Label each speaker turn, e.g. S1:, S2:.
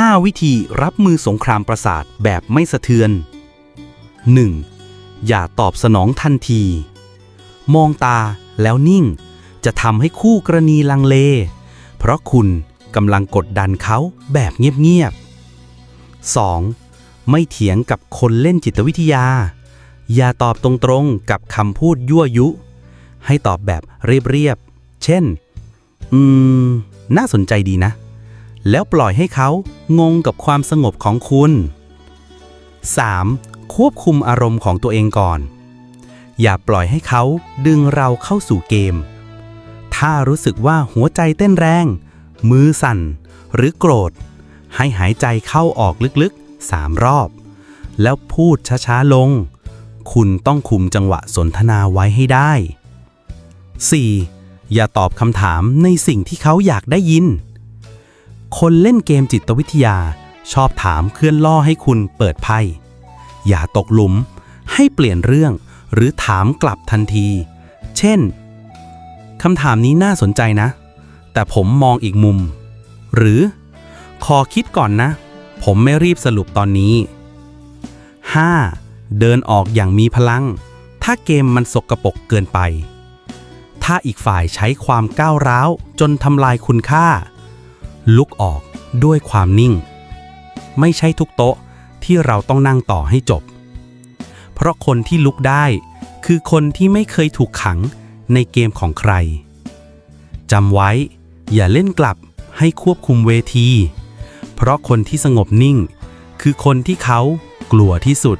S1: 5 วิธีรับมือสงครามประสาทแบบไม่สะเทือน 1. อย่าตอบสนองทันที มองตาแล้วนิ่ง จะทำให้คู่กรณีลังเล เพราะคุณกำลังกดดันเขาแบบเงียบๆ 2. ไม่เถียงกับคนเล่นจิตวิทยา อย่าตอบตรงๆกับคำพูดยั่วยุ ให้ตอบแบบเรียบๆ เช่น อืม น่าสนใจดีนะ แล้วปล่อยให้เขางงกับความสงบของคุณ 3. ควบคุมอารมณ์ของตัวเองก่อน อย่าปล่อยให้เขาดึงเราเข้าสู่เกม ถ้ารู้สึกว่าหัวใจเต้นแรง มือสั่น หรือโกรธ ให้หายใจเข้าออกลึกๆ3รอบ แล้วพูดช้าๆลง คุณต้องคุมจังหวะสนทนาไว้ให้ได้ 4. อย่าตอบคำถามในสิ่งที่เขาอยากได้ยิน คนเล่นเกมจิตวิทยาชอบถามเคลื่อนล่อให้คุณเปิดไพ่อย่าตกหลุม ให้เปลี่ยนเรื่องหรือถามกลับทันที เช่นคำถามนี้น่าสนใจนะ แต่ผมมองอีกมุม หรือ ขอคิดก่อนนะ ผมไม่รีบสรุปตอนนี้ 5. เดินออกอย่างมีพลัง ถ้าเกมมันสกรปรกเกินไป ถ้าอีกฝ่ายใช้ความก้าวร้าวจนทำลายคุณค่า ลุกออกด้วยความนิ่ง ไม่ใช่ทุกโต๊ะที่เราต้องนั่งต่อให้จบ เพราะคนที่ลุกได้คือคนที่ไม่เคยถูกขังในเกมของใครจำไว้ อย่าเล่นกลับให้ควบคุมเวที เพราะคนที่สงบนิ่ง คือคนที่เขากลัวที่สุด